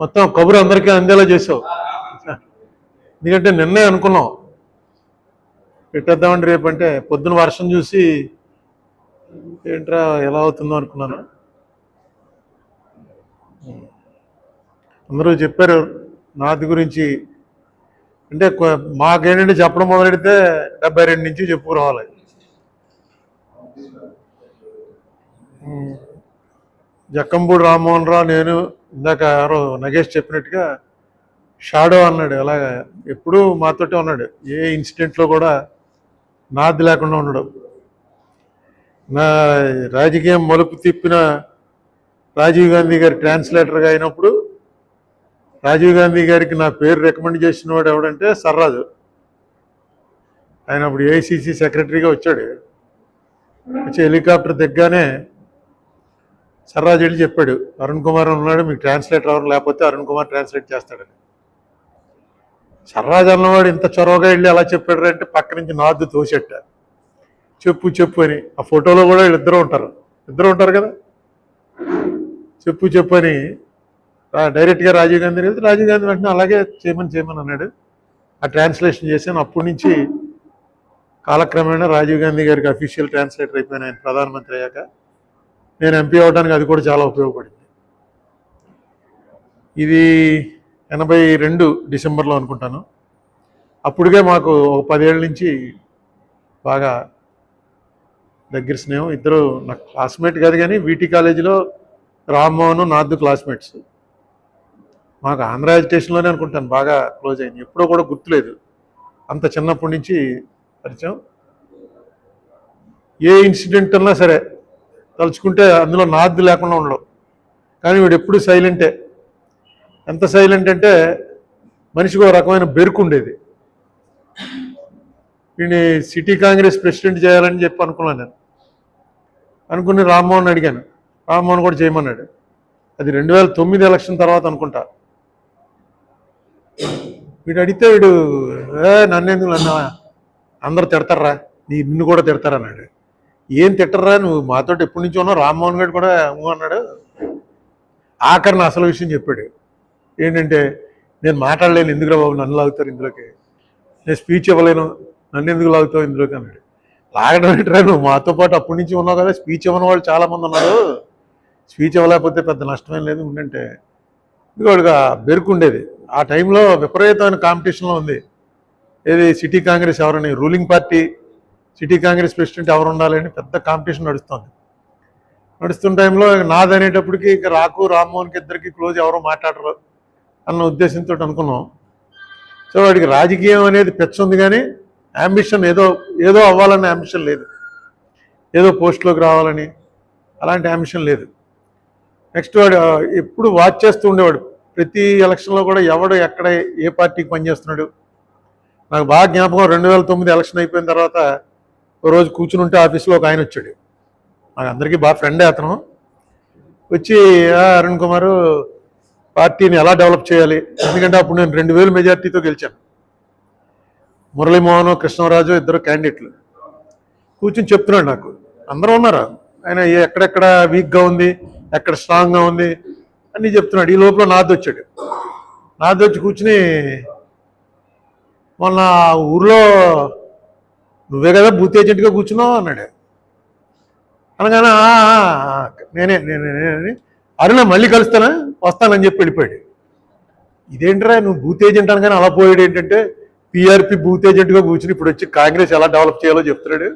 మొత్తం కబురు అందరికీ అందేలా చేసావు. ఎందుకంటే నిన్నే అనుకున్నాం. పెట్టేద్దామండి రేపంటే పొద్దున వర్షం చూసి ఏంట్రా ఎలా అవుతుందో అనుకున్నాను. అందరూ చెప్పారు నాది గురించి. అంటే మాకేంటంటే చెప్పడం మొదలెడితే డెబ్బై రెండు నుంచి చెప్పుకురావాలి. జక్కంపూడి రామ్మోహన్ రావు నేను ఇందాక ఎవరో నగేష్ చెప్పినట్టుగా షాడో అన్నాడు అలాగా ఎప్పుడూ మాతోటే ఉన్నాడు. ఏ ఇన్సిడెంట్లో కూడా నాది లేకుండా ఉండడు. నా రాజకీయం మలుపు తిప్పిన రాజీవ్ గాంధీ గారి ట్రాన్స్లేటర్గా అయినప్పుడు రాజీవ్ గాంధీ గారికి నా పేరు రికమెండ్ చేసిన వాడు ఎవడంటే సర్రాజు. ఆయన అప్పుడు ఏఐసిసి సెక్రటరీగా వచ్చాడు. వచ్చి హెలికాప్టర్ దిగ్గానే సర్రాజ్ వెళ్ళి చెప్పాడు అరుణ్ కుమార్ ఉన్నాడు మీకు ట్రాన్స్లేటర్ ఎవరు లేకపోతే అరుణ్ కుమార్ ట్రాన్స్లేట్ చేస్తాడని. సర్రాజ్ అన్నవాడు ఇంత చొరవగా వెళ్ళి అలా చెప్పాడు అంటే పక్క నుంచి నాద్దు తోసెట్ట చెప్పు చెప్పు అని. ఆ ఫోటోలో కూడా వీళ్ళిద్దరూ ఉంటారు. ఇద్దరు ఉంటారు కదా? చెప్పు చెప్పు అని. డైరెక్ట్గా రాజీవ్ గాంధీ వెళ్తే రాజీవ్ గాంధీ వెంటనే అలాగే చేయమని చేయమని అన్నాడు. ఆ ట్రాన్స్లేషన్ చేశాను అప్పటి నుంచి కాలక్రమేణా రాజీవ్ గాంధీ గారికి అఫీషియల్ ట్రాన్స్లేటర్ అయిపోయినాయని ఆయన ప్రధానమంత్రి అయ్యాక. నేను ఎంపీ అవడానికి అది కూడా చాలా ఉపయోగపడింది. ఇది ఎనభై రెండు డిసెంబర్లో అనుకుంటాను. అప్పుడుగే మాకు ఒక పదేళ్ళ నుంచి బాగా దగ్గర స్నేహం. ఇద్దరు నాకు క్లాస్మేట్ కాదు కానీ వీటి కాలేజీలో రామ్మోహన్ నాద్దు క్లాస్మేట్స్ మాకు ఆంధ్ర ఎడ్యుకేషన్లోనే అనుకుంటాను బాగా క్లోజ్ అయింది. ఎప్పుడో కూడా గుర్తులేదు. అంత చిన్నప్పటి నుంచి పరిచయం. ఏ ఇన్సిడెంట్ అన్నా సరే తలుచుకుంటే అందులో నాద్ది లేకుండా ఉండవు. కానీ వీడు ఎప్పుడు సైలెంటే. ఎంత సైలెంట్ అంటే మనిషికి ఒక రకమైన బెరుకుండేది వీడిని సిటీ కాంగ్రెస్ ప్రెసిడెంట్ చేయాలని చెప్పి అనుకున్నాను నేను. అనుకుని రామ్మోహన్ అడిగాను. రామ్మోహన్ కూడా చేయమన్నాడు. అది రెండు వేల తొమ్మిది ఎలక్షన్ తర్వాత అనుకుంటా. వీడు అడిగితే వీడు ఏ నన్నెందుకు నన్ను అందరు తిడతారా? నీ నిన్ను కూడా తిడతారన్నాడు. ఏం తిట్టరా నువ్వు? మాతో ఎప్పటి నుంచి ఉన్నావు? రామ్మోహన్ గారు కూడా అన్నాడు. ఆఖరిని అసలు విషయం చెప్పాడు. ఏంటంటే నేను మాట్లాడలేను ఎందుకురా బాబు నన్ను లాగుతారు ఇందులోకి? నేను స్పీచ్ ఇవ్వలేను నన్ను ఎందుకు లాగుతావు ఇందులోకి అన్నాడు. లాగడం ఏంటరా నువ్వు? మాతో పాటు అప్పటి నుంచి ఉన్నావు కదా స్పీచ్ ఇవ్వని వాళ్ళు చాలామంది ఉన్నారు. స్పీచ్ ఇవ్వలేకపోతే పెద్ద నష్టమేం లేదు ఉండంటే. ఇదిగోడుగా బెరుకుండేది ఆ టైంలో విపరీతమైన కాంపిటీషన్లో ఉంది. ఏది సిటీ కాంగ్రెస్ ఎవరని? Ruling party city Congress president ఎవరు ఉండాలని పెద్ద కాంపిటీషన్ నడుస్తుంది. నడుస్తున్న టైంలో నాది అనేటప్పటికి ఇక రాకు రామ్మోహన్కి ఇద్దరికి క్లోజ్ ఎవరో మాట్లాడరు అన్న ఉద్దేశంతో అనుకున్నాం. సో వాడికి రాజకీయం అనేది పెచ్చ ఉంది కానీ అంబిషన్ ఏదో ఏదో అవ్వాలన్న అంబిషన్ లేదు. ఏదో పోస్ట్లోకి రావాలని అలాంటి అంబిషన్ లేదు. నెక్స్ట్ వాడు ఎప్పుడు వాచ్ చేస్తూ ఉండేవాడు. ప్రతి ఎలక్షన్లో కూడా ఎవడు ఎక్కడ ఏ పార్టీకి పనిచేస్తున్నాడు? నాకు బాగా జ్ఞాపకం రెండు వేల తొమ్మిది ఎలక్షన్ అయిపోయిన తర్వాత రోజు కూర్చుని ఉంటే ఆఫీస్లో ఒక ఆయన వచ్చాడు. మాకు అందరికీ బాగా ఫ్రెండే అతను. వచ్చి అరుణ్ కుమార్ పార్టీని ఎలా డెవలప్ చేయాలి? ఎందుకంటే అప్పుడు నేను రెండు వేలు మెజార్టీతో గెలిచాను. మురళీమోహన్ కృష్ణరాజు ఇద్దరు క్యాండిడేట్లు కూర్చుని చెప్తున్నాడు నాకు. అందరూ ఉన్నారు? ఆయన ఎక్కడెక్కడ వీక్గా ఉంది? ఎక్కడ స్ట్రాంగ్గా ఉంది? అన్నీ చెప్తున్నాడు. ఈ లోపల నాది వచ్చాడు. నాది వచ్చి కూర్చుని మొన్న ఊర్లో నువ్వే కదా బూత్ ఏజెంట్గా కూర్చున్నావు అన్నాడు. అనగానే "ఆ, నేనే నేనే నేనే అరుణ మళ్ళీ కలుస్తానా? వస్తానని చెప్పి వెళ్ళిపోయాడు. ఇదేంట్రా నువ్వు బూత్ ఏజెంట్ అనగానే అలా పోయాడు ఏంటంటే పిఆర్పి బూత్ ఏజెంట్గా కూర్చుని ఇప్పుడు వచ్చి కాంగ్రెస్ ఎలా డెవలప్ చేయాలో చెప్తున్నాడు.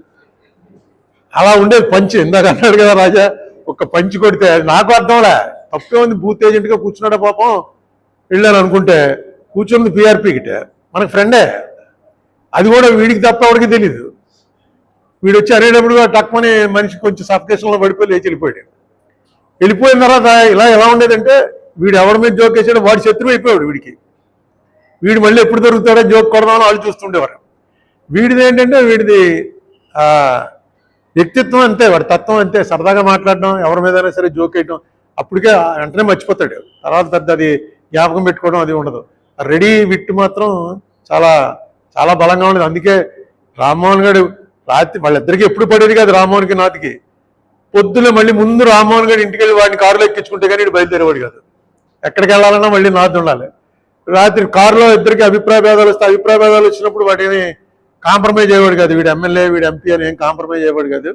అలా ఉండేది పంచ్ ఇందాక అన్నాడు కదా రాజా ఒక పంచ్ కొడితే అది నాకు అర్థంలే. తప్పే ఉంది బూత్ ఏజెంట్గా కూర్చున్నాడా పాపం? వెళ్ళాను అనుకుంటే కూర్చుంది పిఆర్పి గిట. మనకు ఫ్రెండే అది కూడా వీడికి తప్ప ఎవరికి తెలియదు వీడు వచ్చి అనేటప్పుడు టక్మని మనిషి కొంచెం సఫకేషన్లో పడిపోయి లేచి వెళ్ళిపోయాడు. వెళ్ళిపోయిన తర్వాత ఇలా ఎలా ఉండేదంటే వీడు ఎవరి మీద జోక్ వేసాడో వాడి శత్రువు అయిపోయాడు వీడికి. వీడు మళ్ళీ ఎప్పుడు దొరుకుతాడో జోక్ కొడదామని వాళ్ళు చూస్తుండేవారు. వీడిది ఏంటంటే వీడిది వ్యక్తిత్వం అంతే వాడి తత్వం అంతే. సరదాగా మాట్లాడడం ఎవరి మీద సరే జోక్ వేయడం అప్పటికే వెంటనే మర్చిపోతాడు. తర్వాత పెద్ద అది జ్ఞాపకం పెట్టుకోవడం అది ఉండదు. రెడీ విట్టు మాత్రం చాలా చాలా బలంగా ఉండదు. అందుకే రామ్మోహన్ గారు రాత్రి వాళ్ళిద్దరికి ఎప్పుడు పడేది కాదు రామ్మోహన్కి నాతికి పొద్దున మళ్ళీ ముందు రామ్మోహన్ గారు ఇంటికి వెళ్ళి వాడిని కారులో ఎక్కించుకుంటే కానీ ఇటు బయలుదేరేవాడు కాదు. ఎక్కడికి వెళ్ళాలన్నా మళ్ళీ నాది ఉండాలి. రాత్రి కారులో ఇద్దరికి అభిప్రాయ భేదాలు వస్తే అభిప్రాయ భేదాలు వచ్చినప్పుడు వాటిని కాంప్రమైజ్ అయ్యేవాడు కాదు. వీడు ఎమ్మెల్యే వీడు ఎంపీ అని ఏం కాంప్రమైజ్ అయ్యేవాడు కాదు.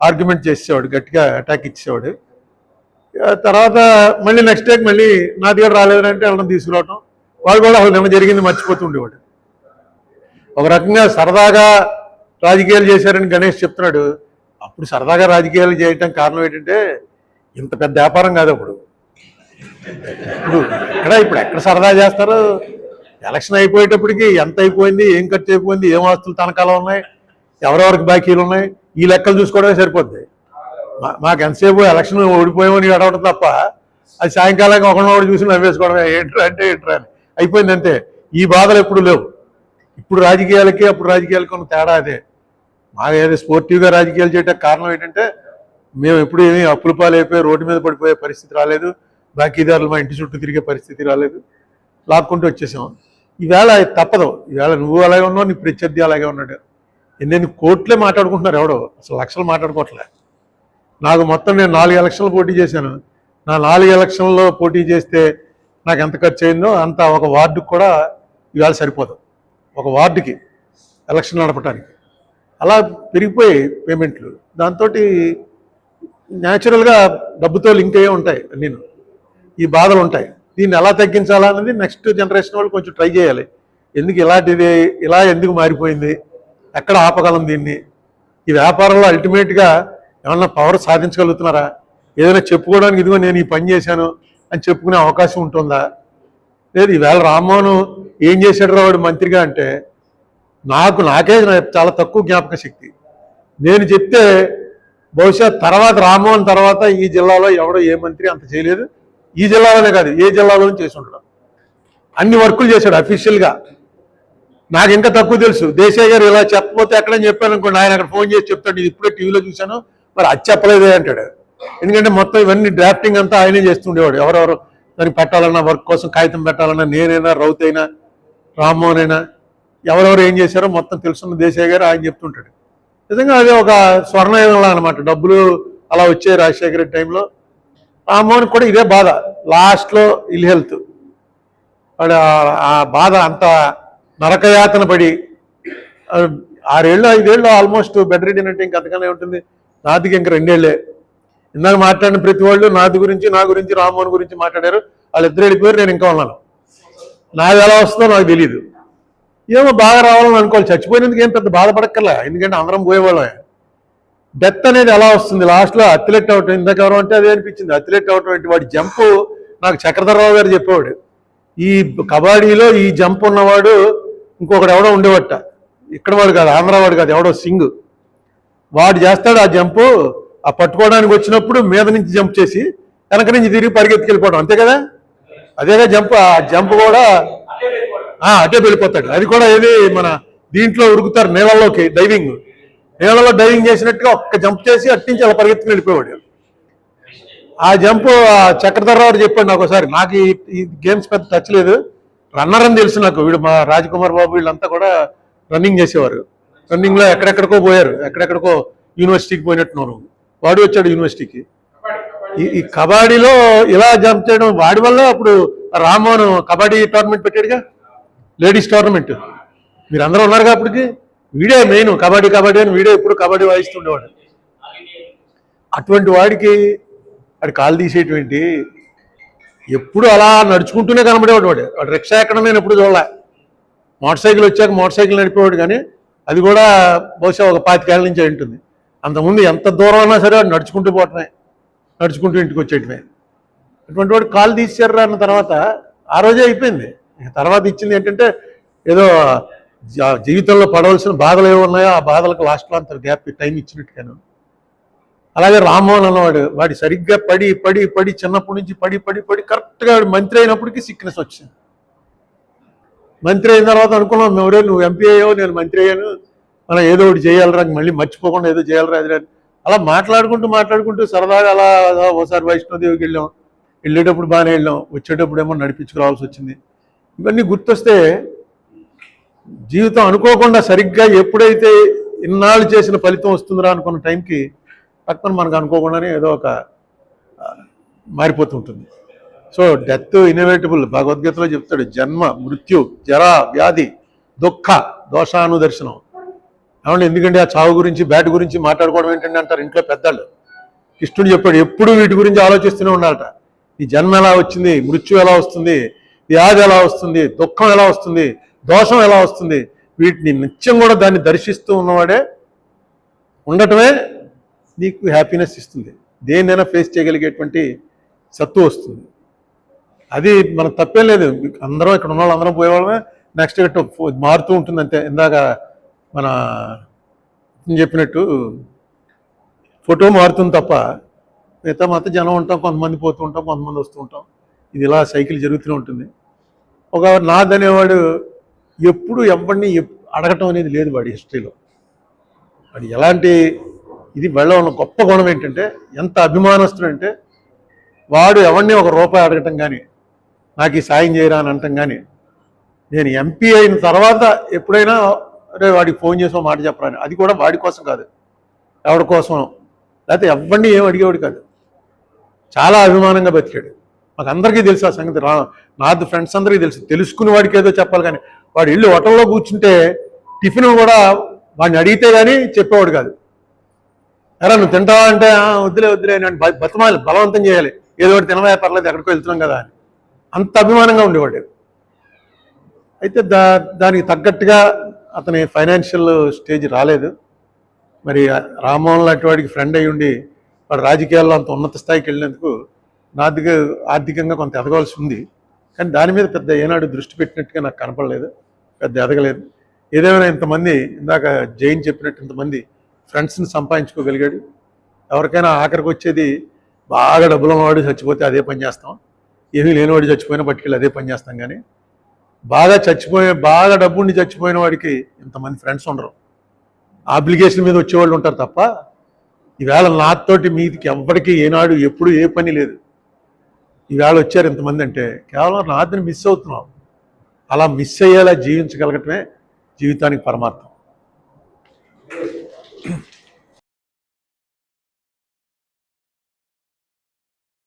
ఆర్గ్యుమెంట్ చేసేవాడు గట్టిగా అటాక్ ఇచ్చేవాడు. తర్వాత మళ్ళీ నెక్స్ట్ డేకి మళ్ళీ నా దగ్గర రాలేదంటే వాళ్ళని తీసుకురావటం. వాళ్ళు కూడా అసలు నిన్న జరిగింది మర్చిపోతుండేవాడు ఒక రకంగా సరదాగా రాజకీయాలు చేశారని గణేష్ చెప్తున్నాడు. అప్పుడు సరదాగా రాజకీయాలు చేయటం కారణం ఏంటంటే ఇంత పెద్ద వ్యాపారం కాదు అప్పుడు. ఇప్పుడు ఎక్కడ ఇప్పుడు ఎక్కడ సరదా చేస్తారు? ఎలక్షన్ అయిపోయేటప్పటికి ఎంత అయిపోయింది ఏం ఖర్చు అయిపోయింది ఏం ఆస్తులు తనకాలు ఉన్నాయి ఎవరెవరికి బాకీలు ఉన్నాయి ఈ లెక్కలు చూసుకోవడమే సరిపోద్ది. మా- మాకు ఎంతసేపు ఎలక్షన్ ఓడిపోయామని అడవడం తప్ప అది సాయంకాలం ఒకనొకటి చూసి నవ్వేసుకోవడమే. ఏంట్రా అంటే ఏంట్రా అని. అయిపోయింది అంతే ఈ బాధలు ఎప్పుడు లేవు. ఇప్పుడు రాజకీయాలకి అప్పుడు రాజకీయాలకి ఉన్న తేడా అదే. మాకు ఏదో స్పోర్టివ్గా రాజకీయాలు చేయడానికి కారణం ఏంటంటే మేము ఎప్పుడు ఏమీ అప్పుల పాలైపోయి రోడ్డు మీద పడిపోయే పరిస్థితి రాలేదు. బాకీదారులు మా ఇంటి చుట్టూ తిరిగే పరిస్థితి రాలేదు. లాక్కుంటూ వచ్చేసాం. ఈవేళ తప్పదు. ఈవేళ నువ్వు అలాగే ఉన్నావు నీ ప్రత్యర్థి అలాగే ఉన్నాడు. ఎన్నెన్ని కోట్లే మాట్లాడుకుంటున్నారు ఎవడో. అసలు లక్షలు మాట్లాడుకోవట్లే. నాకు మొత్తం నేను నాలుగు ఎలక్షన్లు పోటీ చేశాను. నా నాలుగు ఎలక్షన్లో పోటీ చేస్తే నాకు ఎంత ఖర్చు అయిందో అంత ఒక వార్డుకు కూడా ఇవాళ సరిపోదు. ఒక వార్డుకి ఎలక్షన్ నడపడానికి అలా పెరిగిపోయాయి పేమెంట్లు. దాంతో న్యాచురల్గా డబ్బుతో లింక్ అయ్యే ఉంటాయి నేను ఈ బాధలు ఉంటాయి. దీన్ని ఎలా తగ్గించాలా అనేది నెక్స్ట్ జనరేషన్ వాళ్ళు కొంచెం ట్రై చేయాలి. ఎందుకు ఇలాంటిది ఇలా ఎందుకు మారిపోయింది? ఎక్కడ ఆపగలం దీన్ని? ఈ వ్యాపారంలో అల్టిమేట్గా ఏమన్నా పవర్ సాధించగలుగుతున్నారా? ఏదైనా చెప్పుకోవడానికి ఇదిగో నేను ఈ పని చేశాను అని చెప్పుకునే అవకాశం ఉంటుందా? లేదు ఈవేళ రామ్మోహన్ ఏం చేశాడు రా వాడు మంత్రిగా అంటే నాకు నాకే నా- చాలా తక్కువ జ్ఞాపక శక్తి. నేను చెప్తే బహుశా తర్వాత రామ్మోహన్ తర్వాత ఈ జిల్లాలో ఎవడో ఏ మంత్రి అంత చేయలేదు. ఈ జిల్లాలోనే కాదు ఏ జిల్లాలోనే చేసి ఉంటాడు అన్ని వర్కులు చేశాడు అఫీషియల్గా. నాకు ఇంకా తక్కువ తెలుసు. దేశాయ్ గారు ఇలా చెప్పకపోతే ఎక్కడని చెప్పాను అనుకోండి ఆయన అక్కడ ఫోన్ చేసి చెప్తాడు ఇది ఇప్పుడే టీవీలో చూశాను మరి అది చెప్పలేదే అంటాడు. ఎందుకంటే మొత్తం ఇవన్నీ డ్రాఫ్టింగ్ అంతా ఆయనే చేస్తుండేవాడు ఎవరెవరు దానికి పెట్టాలన్నా వర్క్ కోసం కాగితం పెట్టాలన్నా నేనైనా రౌత్ అయినా రామ్మోహన్ అయినా ఎవరెవరు ఏం చేశారో మొత్తం తెలుసున్న దేశాయ్ గారు ఆయన చెప్తుంటాడు. నిజంగా అదే ఒక స్వర్ణయుగంలా అనమాట డబ్బులు అలా వచ్చాయి రాజశేఖర రెడ్డి టైంలో. రామ్మోహన్ కూడా ఇదే బాధ. లాస్ట్లో ఇల్ హెల్త్. వాడు ఆ- బాధ అంత నరకయాతన పడి ఆరేళ్ళు ఐదేళ్ళు ఆల్మోస్ట్ బెడ్ రెడీ అంటే ఇంక అంతగానే ఉంటుంది నాదికి ఇంక రెండేళ్ళే ఇందాక మాట్లాడిన ప్రతి వాళ్ళు నాది గురించి నా గురించి రామ్మోహన్ గురించి మాట్లాడారు. వాళ్ళిద్దరు వెళ్ళిపోయారు నేను ఇంకా ఉన్నాను. నాది ఎలా వస్తుందో నాకు తెలియదు ఏమో బాగా రావాలని అనుకోవాలి. చచ్చిపోయినందుకు ఏం పెద్ద బాధపడక్కర్లే. ఎందుకంటే అందరం పోయేవాళ్ళమే. డెత్ అనేది ఎలా వస్తుంది? లాస్ట్లో అథ్లెట్ అవటం ఇందాక ఎవరు అంటే అదే అనిపించింది. అథ్లెట్ అవటం అంటే వాడి జంపు నాకు చక్రధరరావు గారు చెప్పేవాడు. ఈ కబడ్డీలో ఈ జంప్ ఉన్నవాడు ఇంకొకడు ఎవడో ఉండేవట ఇక్కడ వాడు కాదు ఆంధ్రవాడు కాదు ఎవడో సింగ్. వాడు చేస్తాడు ఆ జంపు. ఆ పట్టుకోవడానికి వచ్చినప్పుడు మీద నుంచి జంప్ చేసి వెనక నుంచి తిరిగి పరిగెత్తుకెళ్ళిపోవడం. అంతే కదా? అదేగా జంప్? ఆ జంప్ కూడా ఆ, అటే వెళ్ళిపోతాడు. అది కూడా ఏది మన దీంట్లో ఉరుకుతారు నీళ్ళలోకి డైవింగ్. నీళ్ళలో డైవింగ్ చేసినట్టుగా ఒక్క జంప్ చేసి అట్టించి అలా పరిగెత్తుకుని వెళ్ళిపోయాడు ఆ జంప్ చక్రధర్రావు చెప్పాడు నాకు ఒకసారి నాకు ఈ గేమ్స్ పెద్ద టచ్ లేదు. రన్నర్ అని తెలుసు నాకు. వీడు మా రాజకుమార్ బాబు వీళ్ళంతా కూడా రన్నింగ్ చేసేవారు. రన్నింగ్లో ఎక్కడెక్కడికో పోయారు. ఎక్కడెక్కడికో యూనివర్సిటీకి పోయినట్టున్నారు. వాడు వచ్చాడు యూనివర్సిటీకి. ఈ కబడ్డీలో ఇలా జంప్ చేయడం వాడి వల్ల అప్పుడు Rammohan kabaddi tournament పెట్టాడుగా? Ladies tournament. మీరు అందరూ ఉన్నారుగా అప్పటికి? వీడే మెయిన్ కబడ్డీ కబడ్డీ అని వీడే ఎప్పుడు కబడ్డీ వాయిస్తుండేవాడు. అటువంటి వాడికి వాడి కాలు తీసేటువంటి ఎప్పుడు అలా నడుచుకుంటూనే కనబడేవాడు వాడు. వాడు రిక్షా ఎక్కడ నేను ఎప్పుడు చూడలే. మోటార్ సైకిల్ వచ్చాక మోటార్ సైకిల్ నడిపేవాడు కానీ అది కూడా బహుశా ఒక పాతికేళ్ళ నుంచి ఉంటుంది. అంతకుముందు ఎంత దూరం అయినా సరే వాడు నడుచుకుంటూ పోవటమే నడుచుకుంటూ ఇంటికి వచ్చేయటమే. అటువంటి వాడు కాలు తీసారు అన్న తర్వాత ఆ రోజే అయిపోయింది. తర్వాత ఇచ్చింది ఏంటంటే ఏదో జీవితంలో పడవలసిన బాధలు ఏమి ఉన్నాయో ఆ బాధలకు లాస్ట్లో అంత గ్యాప్ టైం ఇచ్చినట్టుగాను. అలాగే రామ్మోహన్ అన్నవాడు వాడి సరిగ్గా పడి పడి పడి చిన్నప్పటి నుంచి పడి పడి పడి కరెక్ట్గా వాడు మంత్రి అయినప్పటికీ సిక్నెస్ వచ్చింది. మంత్రి అయిన తర్వాత అనుకున్నాం ఎవరే నువ్వు ఎంపీ అయ్యావు నేను మంత్రి అయ్యాను మనం ఏదో ఒకటి చేయాలరా మళ్ళీ మర్చిపోకుండా ఏదో చేయాలరా అది అలా మాట్లాడుకుంటూ మాట్లాడుకుంటూ సరదాగా అలా ఓసారి వైష్ణోదేవికి వెళ్ళాం. వెళ్ళేటప్పుడు బాగానే వెళ్ళాం. వచ్చేటప్పుడు ఏమో నడిపించుకురావాల్సి వచ్చింది. ఇవన్నీ గుర్తొస్తే జీవితం అనుకోకుండా సరిగ్గా ఎప్పుడైతే ఇన్నాళ్ళు చేసిన ఫలితం వస్తుందిరా అనుకున్న టైంకి పక్కన మనకు అనుకోకుండానే ఏదో ఒక మారిపోతుంటుంది సో డెత్ ఇన్నోవేటబుల్ భగవద్గీతలో చెప్తాడు జన్మ మృత్యు జరా వ్యాధి దుఃఖ దోషానుదర్శనం. ఏమంటే ఎందుకంటే ఆ చావు గురించి బ్యాట్ గురించి మాట్లాడుకోవడం ఏంటంటే అంటారు ఇంట్లో పెద్దలు. కృష్ణుడు చెప్పాడు ఎప్పుడు వీటి గురించి ఆలోచిస్తూనే ఉండాలట. ఈ జన్మ ఎలా వచ్చింది? మృత్యు ఎలా వస్తుంది? వ్యాధి ఎలా వస్తుంది? దుఃఖం ఎలా వస్తుంది? దోషం ఎలా వస్తుంది? వీటిని నిత్యం కూడా దాన్ని దర్శిస్తూ ఉన్నవాడే ఉండటమే నీకు హ్యాపీనెస్ ఇస్తుంది. దేన్నైనా ఫేస్ చేయగలిగేటువంటి సత్తు వస్తుంది. అది మనకు తప్పేం లేదు. అందరం ఇక్కడ ఉన్న వాళ్ళందరం పోయేవాళ్ళమే నెక్స్ట్ మారుతూ ఉంటుంది అంతే. ఇందాక మన చెప్పినట్టు ఫోటో మారుతుంది తప్ప మిగతా మాత్రం జనం ఉంటాం కొంతమంది పోతూ ఉంటాం కొంతమంది వస్తూ ఉంటాం. ఇది ఇలా సైకిల్ జరుగుతూనే ఉంటుంది. ఒక నాదనేవాడు ఎప్పుడు ఎవరిని అడగటం అనేది లేదు వాడి హిస్టరీలో. వాడు ఎలాంటి ఇది వెళ్ళ ఉన్న గొప్ప గుణం ఏంటంటే ఎంత అభిమానస్తుడంటే వాడు ఎవరిని ఒక రూపాయి అడగటం కానీ నాకు ఈ సాయం చేయరా అని అంటాం కానీ నేను ఎంపీ అయిన తర్వాత ఎప్పుడైనా అరే వాడికి ఫోన్ చేసి మాట చెప్పరా అని. అది కూడా వాడి కోసం కాదు. ఎవడి కోసం లేకపోతే ఎవరిని ఏం అడిగేవాడు కాదు. చాలా అభిమానంగా బతికాడు. మాకు అందరికీ తెలుసు ఆ సంగతి. రా నాది ఫ్రెండ్స్ అందరికీ తెలుసు. తెలుసుకుని వాడికి ఏదో చెప్పాలి కానీ వాడు ఇల్లు హోటల్లో కూర్చుంటే టిఫిన్ కూడా వాడిని అడిగితే కానీ చెప్పేవాడు కాదు. ఎరా నువ్వు తింటావా? అంటే "ఆ, వద్దులే వద్దులే అని బ- బతిమాలి బలవంతం చేయాలి. ఏదో ఒకటి తినవే పర్లేదు ఎక్కడికో వెళ్తున్నాం కదా అని. అంత అభిమానంగా ఉండేవాడు. అయితే దా దానికి తగ్గట్టుగా అతని ఫైనాన్షియల్ స్టేజ్ రాలేదు. మరి రామ్మోహన్ లాంటి వాడికి ఫ్రెండ్ అయి ఉండి వాడు రాజకీయాల్లో అంత ఉన్నత స్థాయికి వెళ్ళినందుకు నాదిక ఆర్థికంగా కొంత ఎదగవలసి ఉంది. కానీ దాని మీద పెద్ద ఏనాడు దృష్టి పెట్టినట్టుగా నాకు కనపడలేదు. పెద్ద ఎదగలేదు. ఏదేమైనా ఇంతమంది ఇందాక జైన్ చెప్పినట్టు ఇంతమంది ఫ్రెండ్స్ని సంపాదించుకోగలిగాడు. ఎవరికైనా ఆఖరికి వచ్చేది బాగా డబ్బులు ఉన్నవాడు చచ్చిపోతే అదే పని చేస్తాం. ఏమీ లేనివాడు చచ్చిపోయినా పట్టుకెళ్ళి అదే పని చేస్తాం కానీ బాగా చచ్చిపోయే బాగా డబ్బుండి చచ్చిపోయిన వాడికి ఇంతమంది ఫ్రెండ్స్ ఉండరు. అప్లికేషన్ మీద వచ్చేవాళ్ళు ఉంటారు తప్ప ఈవేళ నాతోటి మీదికి ఎవరికి ఏనాడు ఎప్పుడు ఏ పని లేదు. ఈవేళ వచ్చారు ఇంతమంది అంటే కేవలం నాదిని మిస్ అవుతున్నాం. అలా మిస్ అయ్యేలా జీవించగలగటమే జీవితానికి పరమార్థం.